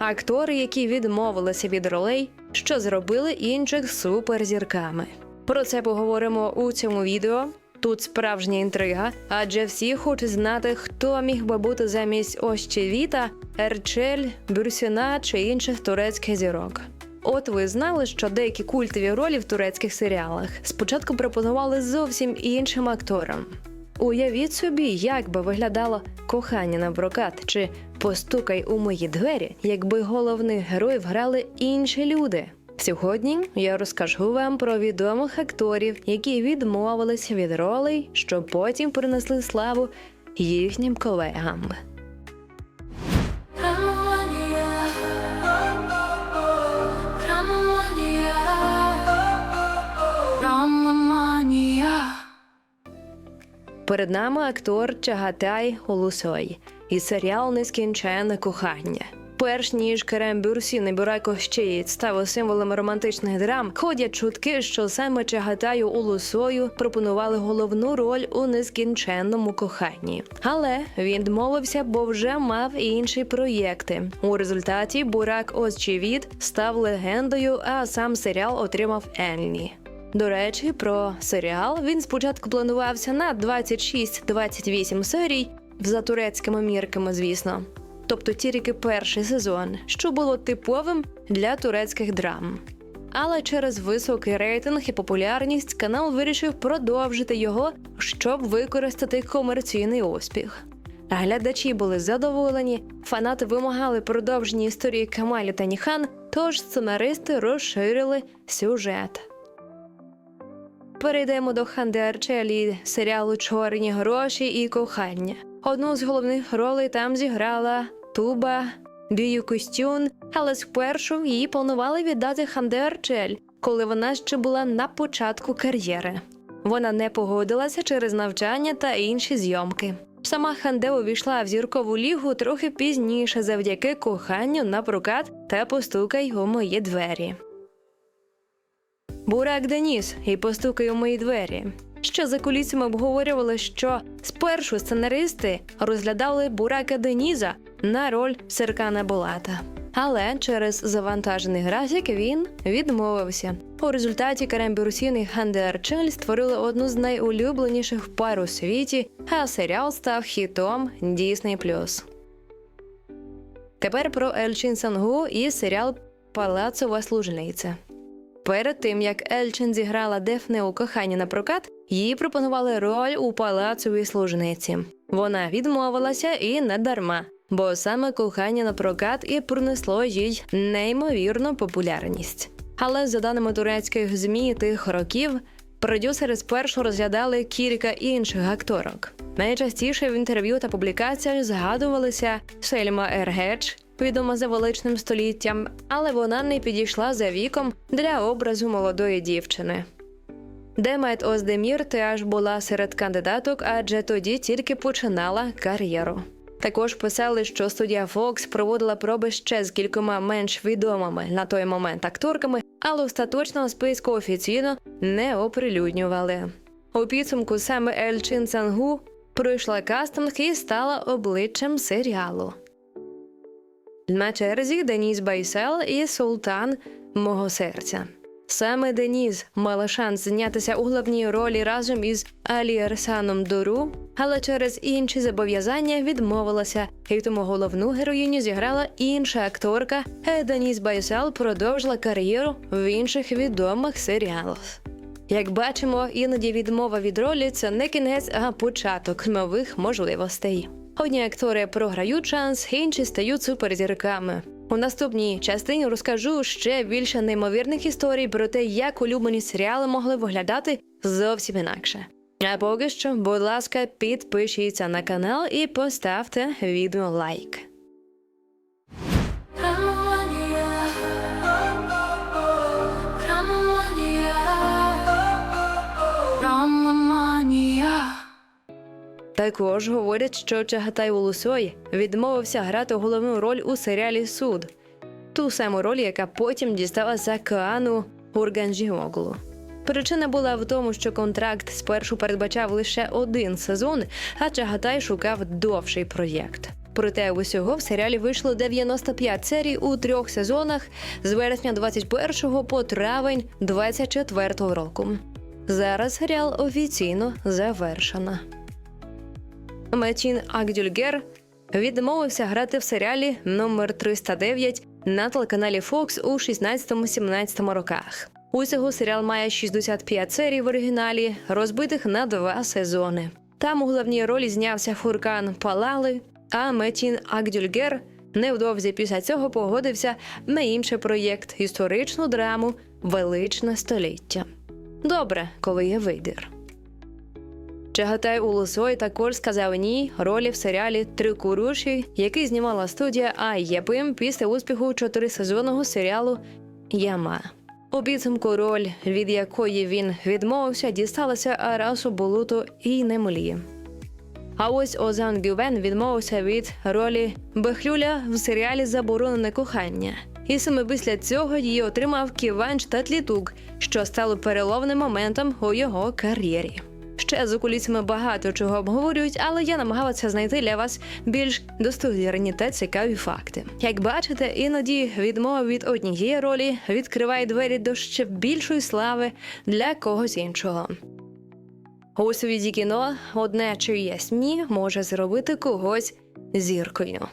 актори, які відмовилися від ролей, що зробили інших суперзірками. Про це поговоримо у цьому відео. Тут справжня інтрига, адже всі хочуть знати, хто міг би бути замість Ощевіта, Ерчель, Бюрсіна чи інших турецьких зірок. От ви знали, що деякі культові ролі в турецьких серіалах спочатку пропонували зовсім іншим акторам. Уявіть собі, як би виглядало кохання на прокат чи постукай у мої двері, якби головних героїв грали інші люди. Сьогодні я розкажу вам про відомих акторів, які відмовилися від ролей, що потім принесли славу їхнім колегам. Перед нами актор Чагатай Олусой і серіал Нескінченне кохання. Перш ніж Керем Бюрсі не Бюрай Кощеєць став символом романтичних драм, ходять чутки, що саме Чагатаю Улусою пропонували головну роль у нескінченному коханні. Але він відмовився, бо вже мав інші проєкти. У результаті Бурак Озчевіт став легендою, а сам серіал отримав Енлі. До речі, про серіал він спочатку планувався на 26-28 серій за турецькими мірками, звісно. Тобто тільки перший сезон, що було типовим для турецьких драм. Але через високий рейтинг і популярність канал вирішив продовжити його, щоб використати комерційний успіх. Глядачі були задоволені, фанати вимагали продовження історії Камалі та Ніхан, тож сценаристи розширили сюжет. Перейдемо до Ханди Арчелі серіалу Чорні гроші і кохання. Одну з головних ролей там зіграла Туба Бію Костюн, але спершу її планували віддати Ханде Арчель, коли вона ще була на початку кар'єри. Вона не погодилася через навчання та інші зйомки. Сама Ханде увійшла в зіркову лігу трохи пізніше завдяки коханню на прокат та постукай у мої двері. Бурак Деніс і постукай у мої двері. Що за кулісами обговорювали, що спершу сценаристи розглядали Бурака Деніза на роль Серкана Булата. Але через завантажений графік він відмовився. У результаті Бюрсін і Ханде Арчель створили одну з найулюбленіших пар у світі, а серіал став хітом Disney+. Тепер про Ельчин Сангу і серіал Палацова служниця. Перед тим як Ельчин зіграла Дефне у коханні на прокат, їй пропонували роль у палацовій служниці. Вона відмовилася і не дарма, бо саме кохання на прокат і принесло їй неймовірну популярність. Але за даними турецьких змі тих років, продюсери спершу розглядали кілька інших акторок. Найчастіше в інтерв'ю та публікаціях згадувалися Сельма Ергеч, відома за величним століттям, але вона не підійшла за віком для образу молодої дівчини. Демет Оздемір теж була серед кандидаток, адже тоді тільки починала кар'єру. Також писали, що студія Fox проводила проби ще з кількома менш відомими на той момент акторками, але остаточного списку офіційно не оприлюднювали. У підсумку саме Ельчин Сангу пройшла кастинг і стала обличчям серіалу. На черзі Деніс Байсел і Султан мого серця. Саме Деніс мала шанс знятися у головній ролі разом із Алі Арсаном Дору, але через інші зобов'язання відмовилася, і тому головну героїню зіграла інша акторка. а Деніс Байсел продовжила кар'єру в інших відомих серіалах. Як бачимо, іноді відмова від ролі це не кінець, а початок нових можливостей. Одні актори програють шанс, інші стають суперзірками. У наступній частині розкажу ще більше неймовірних історій про те, як улюблені серіали могли виглядати зовсім інакше. А поки що, будь ласка, підпишіться на канал і поставте відео лайк. Також говорять, що Чагатай Улусой відмовився грати головну роль у серіалі Суд, ту саму роль, яка потім дісталася Каану Урганджіоглу. Причина була в тому, що контракт спершу передбачав лише один сезон, а Чагатай шукав довший проєкт. Проте усього в серіалі вийшло 95 серій у трьох сезонах з вересня 21 по травень 24 року. Зараз серіал офіційно завершено. Метін Агдюльгер відмовився грати в серіалі номер 309 на телеканалі Fox у 16-17 роках. Усього серіал має 65 серій в оригіналі, розбитих на два сезони. Там у головній ролі знявся Фуркан Палали, а Метін Агдюльгер невдовзі після цього погодився на інший проєкт історичну драму Величне століття. Добре, коли є вибір. Чагатай Улусой також сказав ні ролі в серіалі Три куруші, який знімала студія Айєпим після успіху чотирисезонного серіалу Яма. У підсумку роль, від якої він відмовився, дісталася Арасу Болуту і Немлі. А ось Озан Гювен відмовився від ролі Бехлюля в серіалі Заборонене кохання. І саме після цього її отримав Ківанч Татлітук, що стало переломним моментом у його кар'єрі. Ще за кулісами багато чого обговорюють, але я намагалася знайти для вас більш достовірні та цікаві факти. Як бачите, іноді відмова від однієї ролі відкриває двері до ще більшої слави для когось іншого. У світі кіно одне чиєсь ні може зробити когось зіркою.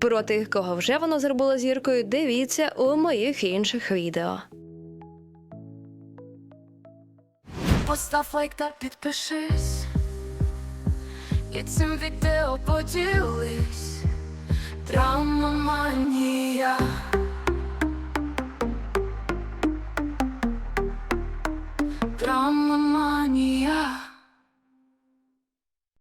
Про тих, кого вже воно зробило зіркою, дивіться у моїх інших відео. Постав лайк та підпишись. І цим відео поділись.